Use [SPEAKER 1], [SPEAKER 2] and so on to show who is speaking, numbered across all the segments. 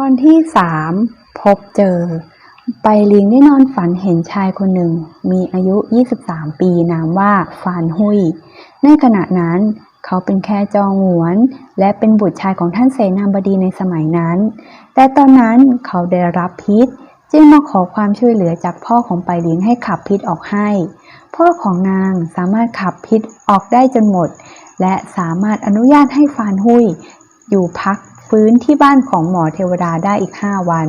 [SPEAKER 1] อนที่สามพบเจอ ไปลิงได้นอนฝันเห็นชายคนหนึ่ง มีอายุ 23 ปีนามว่าฟานหุย ในขณะนั้นเขาเป็นแค่จองหวน และเป็นบุตรชายของท่านเสนาบดีในสมัยนั้น แต่ตอนนั้นเขาได้รับพิษ จึงมาขอความช่วยเหลือจากพ่อของไปลิงให้ขับพิษออกให้ พ่อของนางสามารถขับพิษออกได้จนหมด และสามารถอนุญาตให้ฟานหุยอยู่พัก ฟื้นที่บ้านของหมอเทวดาได้อีก5วัน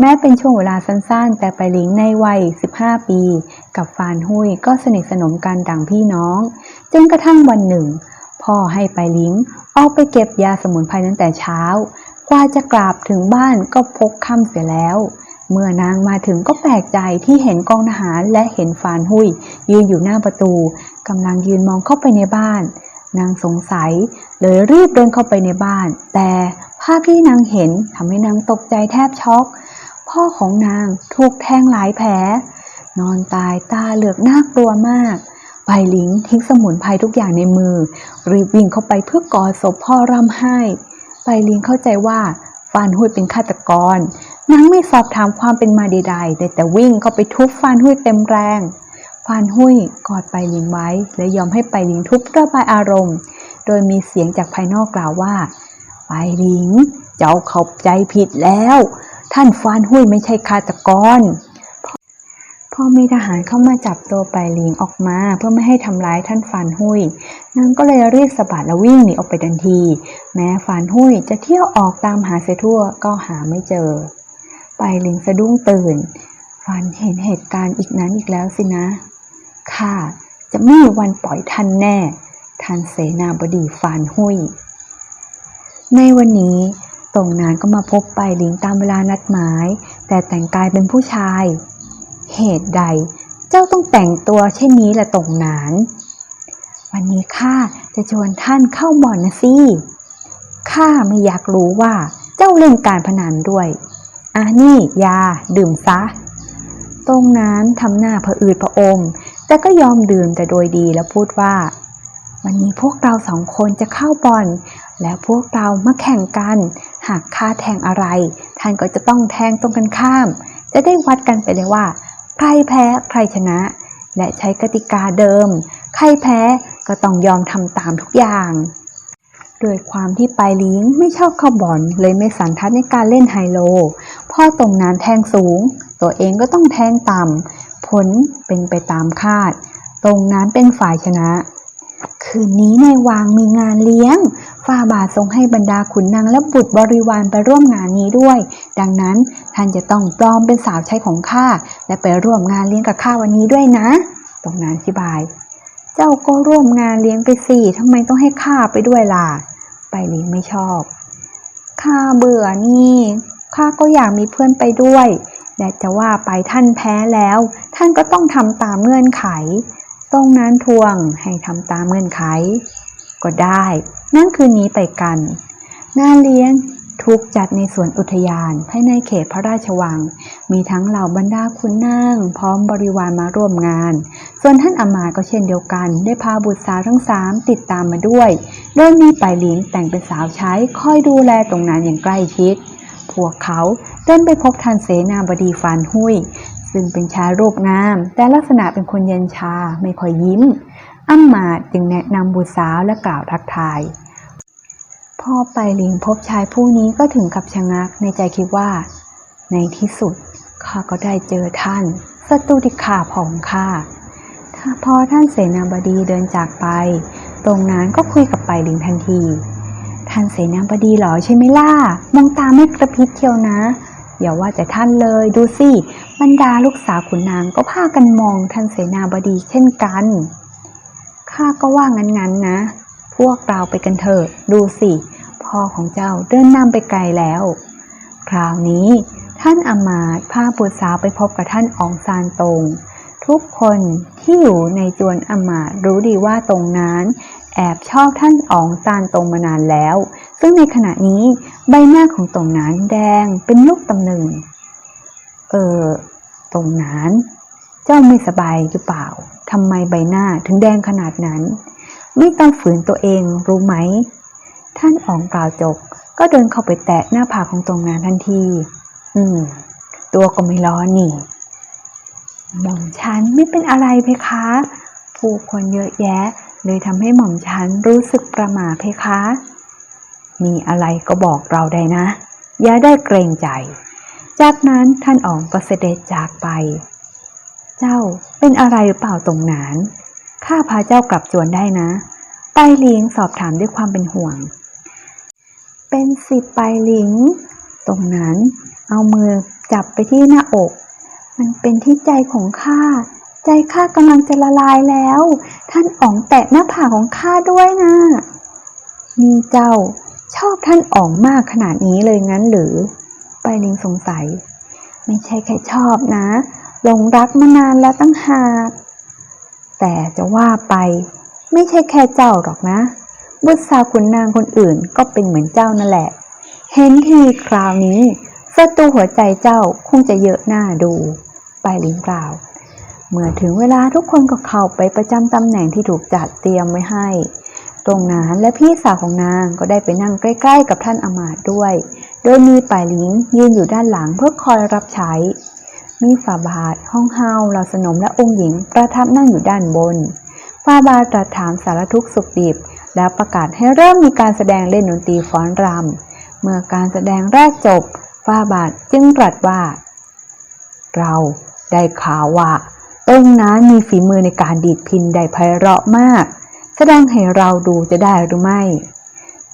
[SPEAKER 1] แม้เป็นช่วงเวลาสั้นๆ แต่ไปลิงในวัย 15 ปี กับฟานหุยก็สนิทสนมกันดังพี่น้อง จนกระทั่งวันหนึ่ง พ่อให้ไปลิงออกไปเก็บยาสมุนไพรตั้งแต่เช้ากว่าจะกลับถึงบ้านก็พกค่ำเสียแล้ว เมื่อนางมาถึงก็แปลกใจที่เห็นกองทหารและเห็นฟานหุยยืนอยู่หน้าประตูกำลังยืนมองเข้าไปในบ้าน นางสงสัย เลยรีบเดินเข้าไปในบ้าน แต่ภาพที่นางเห็นทำให้นางตกใจแทบช็อก พ่อของนางถูกแทงหลายแผล นอนตายตาเหลือกน่ากลัวมากไปหลิงทิ้งสมุนไพรทุกอย่างในมือ รีบวิ่งเข้าไปเพื่อกอดศพพ่อร่ำไห้ไปหลิงเข้าใจว่าฟานหุยเป็นฆาตกรนางไม่สอบถามความเป็นมาใดๆได้แต่วิ่งเข้าไปทุบฟานหุยเต็มแรงฟานหุยกอดไปหลิงไว้ และยอมให้ไปหลิงทุบระบายอารมณ์ โดยมีเสียงจากภายนอกกล่าวว่า ไปหลิง เจ้าเข้าใจผิดแล้ว ท่านฟานหุยไม่ใช่ฆาตกรพอมีทหารเข้ามาจับตัวไปหลิงออกมาเพื่อไม่ให้ทำร้ายท่านฟานหุยนางก็เลยรีบสะบัดและวิ่งหนีออกไปทันที แม้ฟานหุยจะเที่ยวออกตามหาเสียทั่วก็หาไม่เจอ ไปหลิงสะดุ้งตื่นฟันเห็นเหตุการณ์อีกนั้นอีกแล้วสินะข้าจะไม่มีวันปล่อยท่านแน่ ท่านเสนาบดีฟานหุยในวันนี้ตรงนานก็มาพบไปหลิงตามเวลานัดหมาย แต่แต่งกายเป็นผู้ชาย เหตุใดเจ้าต้องแต่งตัวเช่นนี้ละตรงนาน วันนี้ข้าจะชวนท่านเข้าบ่อนนะสิข้าไม่อยากรู้ว่าเจ้าเล่นการพนันด้วยอะนี่ยาดื่มซะ ตรงนั้นทำหน้าผะอืดผะอม แต่ก็ยอมดื่มแต่โดยดีแล้วพูดว่า วันนี้พวกเราสองคนจะเข้าบอลแล้วพวกเรามาแข่งกัน หากข้าแทงอะไร ท่านก็จะต้องแทงตรงกันข้าม จะได้วัดกันไปเลยว่า ใครแพ้ใครชนะ และใช้กติกาเดิม ใครแพ้ก็ต้องยอมทำตามทุกอย่างโดยความที่ปลายลิงไม่ชอบเข้าบอลเลยไม่สันทัดในการเล่นไฮโล พ่อตรงนั้นแทงสูง ตัวเองก็ต้องแทงต่ำผลเป็นไปตามคาด ตรงนั้นเป็นฝ่ายชนะ คืนนี้ในวางมีงานเลี้ยงฝ่าบาททรงให้บรรดาขุนนางและบุตรบริวารไปร่วมงานนี้ด้วย ดังนั้นท่านจะต้องปลอมเป็นสาวใช้ของข้าและไปร่วมงานเลี้ยงกับข้าวันนี้ด้วยนะ ตรงนั้นอธิบาย เจ้าก็ร่วมงานเลี้ยงไปสิทำไมต้องให้ข้าไปด้วยล่ะ ไปเลี้ยงไม่ชอบ ข้าเบื่อนี่ ข้าก็อยากมีเพื่อนไปด้วย และจะว่าไปท่านแพ้แล้ว ท่านก็ต้องทำตามเงื่อนไข ตรงนั้นทวงให้ทำตามเงื่อนไข ก็ได้ นั่นคืนนี้ไปกัน งานเลี้ยงถูกจัดในสวนอุทยานภายในเขตพระราชวัง มีทั้งเหล่าบรรดาคุณนาง พร้อมบริวารมาร่วมงาน ส่วนท่านอามาก็เช่นเดียวกัน ได้พาบุตรสาวทั้งสามติดตามมาด้วย โดยมีไปหลิงแต่งเป็นสาวใช้คอยดูแลตรงนั้นอย่างใกล้ชิด พวกเขาเดินไปพบท่านเสนาบดีฟานหุย ซึ่งเป็นชายรูปงาม แต่ลักษณะเป็นคนเย็นชาไม่ค่อยยิ้มอ้ำมาจึงแนะนำบุตรสาวและกล่าวทักทายพอไปหลิงพบชายผู้นี้ก็ถึงกับชะงักในใจคิดว่า ในที่สุดข้าก็ได้เจอท่านศัตรูที่ข้าของข้าถ้าพอท่านเสนาบดีเดินจากไป ตรงนั้นก็คุยกับไปหลิงทันที ท่านเสนาบดีเหรอใช่ไหมล่ะมองตาไม่กระพริบเชียวนะ อย่าว่าแต่ท่านเลยดูสิ บรรดาลูกสาวขุนนางก็พากันมองท่านเสนาบดีเช่นกัน ข้าก็ว่างั้นๆนะ พวกเราไปกันเถอะ ดูสิ พ่อของเจ้าเดินนำไปไกลแล้ว คราวนี้ท่านอมาตย์พาบุตรสาวไปพบกับท่านอองซานตง ทุกคนที่อยู่ในจวนอมาตย์รู้ดีว่าตรงนั้นแอบชอบท่านอองซานตงมานานแล้ว ซึ่งในขณะนี้ใบหน้าของตรงนั้นแดงเป็นลูกตำหนึ่ง เออ ตรงนั้น เจ้าไม่สบายหรือเปล่าทำไมใบหน้าถึงแดงขนาดนั้น ไม่ต้องฝืนตัวเองรู้ไหม ท่านอองกล่าวจบ ก็เดินเข้าไปแตะหน้าผากของตรงนั้นทันที อืม ตัวก็ไม่ร้อนนี่หม่อมฉันไม่เป็นอะไรเพคะ ผู้คนเยอะแยะ เลยทำให้หม่อมฉันรู้สึกประหม่าเพคะ มีอะไรก็บอกเราได้นะ อย่าได้เกรงใจ จากนั้นท่านอ๋องก็เสด็จจากไป เจ้าเป็นอะไรหรือเปล่าตรงนั้นข้าพาเจ้ากลับจวนได้นะ ไปหลิงสอบถามด้วยความเป็นห่วง เป็นสิบไปหลิง ตรงนั้น เอามือจับไปที่หน้าอก มันเป็นที่ใจของข้า ใจข้ากำลังจะละลายแล้ว ท่านอ๋องแตะหน้าผากของข้าด้วยนะนี่เจ้าชอบท่านอ๋องมากขนาดนี้เลยงั้นหรือ ไปลิงสงสัย ไม่ใช่แค่ชอบนะหลงรักมานานแล้วตั้งหากแต่จะว่าไป ไม่ใช่แค่เจ้าหรอกนะ บุตรสาวขุนนางคนอื่นก็เป็นเหมือนเจ้านั่นแหละ เห็นทีคราวนี้ศัตรูหัวใจเจ้าคงจะเยอะหน้าดู ไปลิงกล่าว เมื่อถึงเวลาทุกคนก็เข้าไปประจำตำแหน่งที่ถูกจัดเตรียมไว้ให้ ตรงนั้นและพี่สาวของนางก็ได้ไปนั่งใกล้ ๆ กับท่านอมาตด้วย โดยมีป่ายลิงยืนอยู่ด้านหลังเพื่อคอยรับใช้ มีฝ่าบาทห้องเฮาเหล่าสนมและองค์หญิงประทับนั่งอยู่ด้านบนฝ่าบาทตรัสถามสารทุกสุขดิบ แล้วประกาศให้เริ่มมีการแสดงเล่นดนตรีฟ้อนรำ เมื่อการแสดงแรกจบฝ่าบาทจึงตรัสว่า เราได้ข่าวว่าตรงนั้นมีฝีมือในการดีดพินได้ไพเราะมาก แสดงให้เราดูจะได้หรือไม่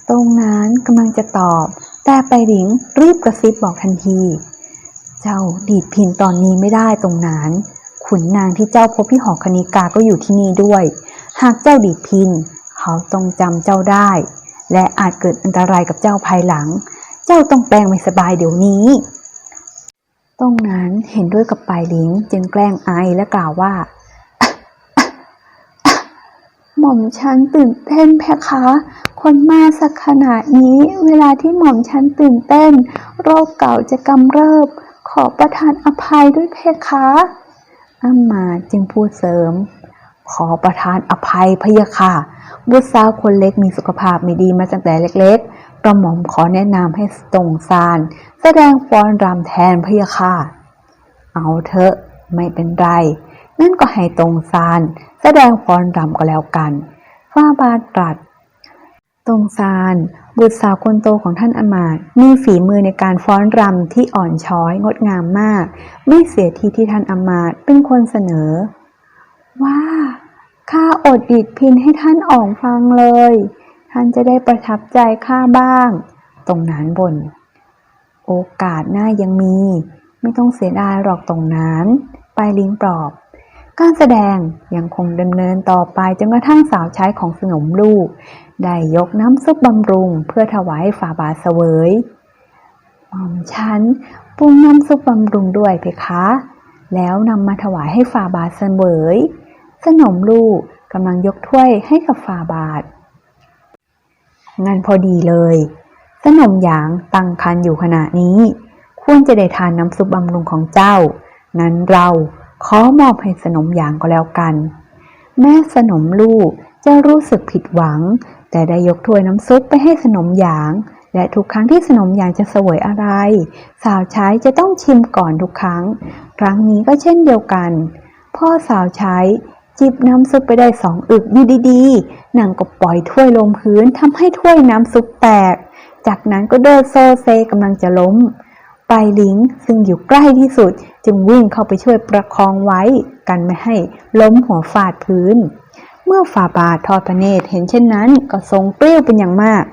[SPEAKER 1] ตรงนั้นกำลังจะตอบ แต่ไปหลิงรีบกระซิบบอกทันที เจ้าดีดพินตอนนี้ไม่ได้ตรงนั้น ขุนนางที่เจ้าพบที่หอคณิกาก็อยู่ที่นี่ด้วย หากเจ้าดีดพิน เขาต้องจำเจ้าได้ และอาจเกิดอันตรายกับเจ้าภายหลัง เจ้าต้องแปลงไม่สบายเดี๋ยวนี้ ตรงนั้นเห็นด้วยกับปายหลิงจึงแกล้งไอและกล่าวว่า ม่อมฉันตื่นเต้นเพคะ คนมาสักขนาดนี้ เวลาที่หม่อมฉันตื่นเต้น โรคเก่าจะกำเริบ ขอประทานอภัยด้วยเพคะอามาจึงพูดเสริม ขอประทานอภัยพะยะค่ะ บุตรสาวคนเล็กมีสุขภาพไม่ดีมาตั้งแต่เล็กๆกระหม่อมขอแนะนำให้ตรงซาน แสดงฟ้อนรำแทนพะยะค่ะ เอาเถอะไม่เป็นไร นั่นก็ให้ตรงซาน แสดงฟ้อนรำก็แล้วกันฟ้าบาทตรัส ตรงซาน บุตรสาวคนโตของท่านอมาตมีฝีมือในการฟ้อนรำที่อ่อนช้อยงดงามมาก ไม่เสียทีที่ท่านอมาตเป็นคนเสนอ ว่าข้าอดดีดพินให้ท่านอ่องฟังเลย ท่านจะได้ประทับใจข้าบ้าง ตรงนั้นบน โอกาสหน้ายังมี ไม่ต้องเสียดายหรอกตรงนั้น ไปลิงปลอบ การแสดงยังคงดำเนินต่อไปจนกระทั่งสาวใช้ของสนมลูก ได้ยกน้ำซุปบำรุงเพื่อถวายฝ่าบาทเสวยหม่อมฉันปรุงน้ำซุปบำรุงด้วยเพคะ แล้วนำมาถวายให้ฝ่าบาทเสวยสนมลูกกำลังยกถ้วยให้กับฝ่าบาทงานพอดีเลย สนมหยางตั้งคันอยู่ขณะนี้ ควรจะได้ทานน้ำซุปบำรุงของเจ้า นั้นเรา ขอมอบให้สนมหยางก็แล้วกัน แม่สนมลูกจะรู้สึกผิดหวัง แต่ได้ยกถ้วยน้ำซุปไปให้สนมหยางและทุกครั้งที่สนมหยางจะเสวยอะไร สาวใช้จะต้องชิมก่อนทุกครั้ง ครั้งนี้ก็เช่นเดียวกัน พ่อสาวใช้จิบน้ำซุปไปได้สองอึกอยู่ดีๆนางก็ปล่อยถ้วยลงพื้นทำให้ถ้วยน้ำซุปแตก จากนั้นก็เดินโซเซกำลังจะล้มปลายลิงซึ่งอยู่ใกล้ที่สุด จึงวิ่งเข้าไปช่วยประคองไว้กันไม่ให้ล้มหัวฟาดพื้น เมื่อฝ่าบาททอดพระเนตรเห็นเช่นนั้นก็ทรงเปรี้ยวเป็นอย่างมาก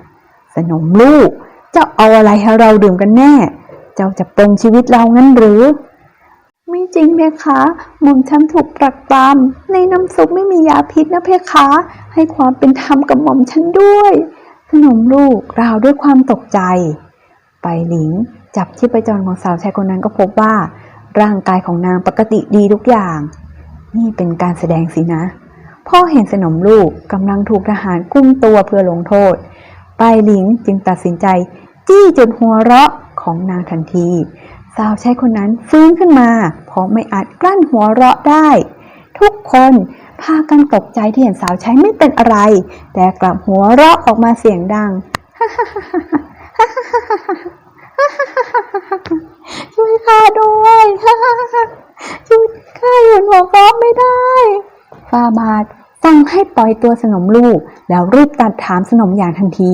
[SPEAKER 1] สนมลูก เจ้าเอาอะไรให้เราดื่มกันแน่ เจ้าจะปรงชีวิตเรางั้นหรือ ไม่จริงเพคะหม่อมฉันถูกปรักปรามในน้ำซุปไม่มียาพิษนะเพคะ ให้ความเป็นธรรมกับหม่อมฉันด้วย สนมลูกราวด้วยความตกใจ ไปหลิงจับที่ประจรของสาวชายคนนั้นก็พบว่า ร่างกายของนางปกติดีทุกอย่าง นี่เป็นการแสดงสินะ พ่อเห็นสนมลูกกำลังถูกทหารกุ้มตัวเพื่อลงโทษไปหลิงจึงตัดสินใจ จี้จุดหัวเราะของนางทันที สาวใช้คนนั้นฟื้นขึ้นมา เพราะไม่อาจกลั้นหัวเราะได้ ทุกคนพากันตกใจที่เห็นสาวใช้ไม่เป็นอะไร แต่กลับหัวเราะออกมาเสียงดัง ช่วยข้าด้วยช่วยข้าหยุดหัวเราะไม่ได้ฟาบาทสั่งให้ปล่อยตัวสนมลูก แล้วรีบตัดถามสนมหยางทันที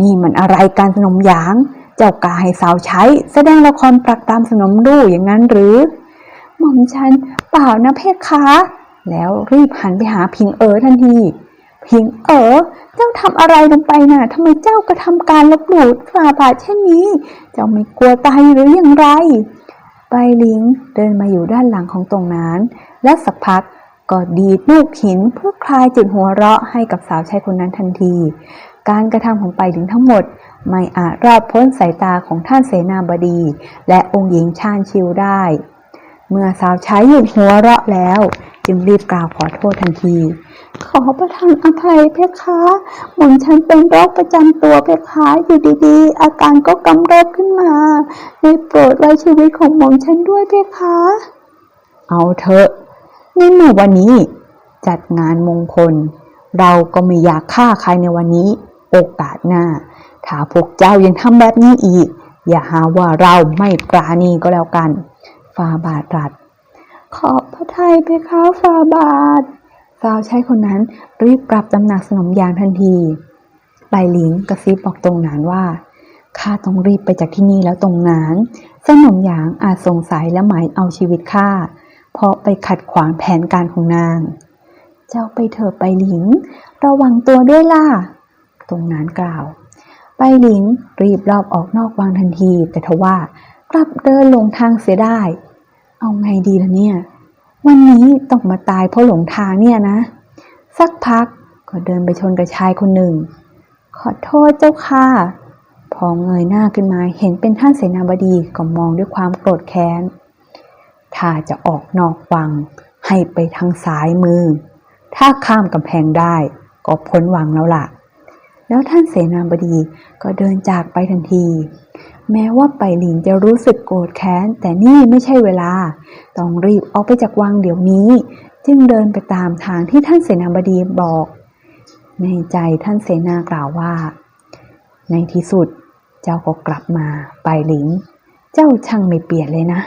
[SPEAKER 1] นี่มันอะไรการสนมหยาง เจ้ากาให้สาวใช้ แสดงละครปรักตามสนมลูกอย่างนั้นหรือ หม่อมฉันเปล่านะเพคะ แล้วรีบหันไปหาพิงเอ๋อทันที พิงเอ๋อ เจ้าทำอะไรลงไปน่ะทำไมเจ้ากระทำการลบหลู่ฝ่าบาทเช่นนี้ เจ้าไม่กลัวตายหรืออย่างไรไปลิงเดินมาอยู่ด้านหลังของตรงนั้น และสักพักก็ดีดลูกหินเพื่อคลายจุดหัวเราะให้กับสาวใช้คนนั้นทันที การกระทำของไปลิงทั้งหมด ไม่อาจรอดพ้นสายตาของท่านเสนาบดี และองค์หญิงชาญชิวได้ เมื่อสาวใช้หยุดหัวเราะแล้ว จึงรีบกล่าวขอโทษทันที ขอประทานอภัยเพคะหม่อมฉันเป็นโรคประจำตัวเพคะอยู่ดีๆ อาการก็กำเริบขึ้นมาได้โปรดไว้ชีวิตของหม่อมฉันด้วยเพคะ เอาเถอะในเมื่อวันนี้ จัดงานมงคล เราก็ไม่อยากฆ่าใครในวันนี้ โอกาสหน้า ถ้าพวกเจ้ายังทำแบบนี้อีก อย่าหาว่าเราไม่ปราณีก็แล้วกันฟาบาทตรัส ขอบพระทัยเพคะฟาบาทสาวใช้คนนั้นรีบกลับตำหนักสนมยางทันทีใบหลิงกระซิบบอกตรงนานว่าข้าต้องรีบไปจากที่นี่แล้วตรงนั้นสนมยางอาจสงสัยและหมายเอาชีวิตข้า เพราะไปขัดขวางแผนการของนาง เจ้าไปเถอะไปหลิง ระวังตัวด้วยล่ะ ตรงนั้นกล่าวไปหลิงรีบรอบออกนอกวังทันที แต่ทว่า กลับเดินลงทางเสียได้ เอาไงดีล่ะเนี่ย วันนี้ต้องมาตายเพราะหลงทางเนี่ยนะ สักพักก็เดินไปชนกับชายคนหนึ่ง ขอโทษเจ้าค่ะ พอเงยหน้าขึ้นมาเห็นเป็นท่านเสนาบดีก็มองด้วยความโกรธแค้น ถ้าจะออกนอกวัง ให้ไปทางซ้ายมือ ถ้าข้ามกำแพงได้ ก็พ้นวังแล้วล่ะ แล้วท่านเสนาบดีก็เดินจากไปทันที แม้ว่าไปหลินจะรู้สึกโกรธแค้น แต่นี่ไม่ใช่เวลา ต้องรีบออกไปจากวังเดี๋ยวนี้ จึงเดินไปตามทางที่ท่านเสนาบดีบอก ในใจท่านเสนากล่าวว่า ในที่สุด เจ้าก็กลับมาไปหลิน เจ้าช่างไม่เปลี่ยนเลยนะ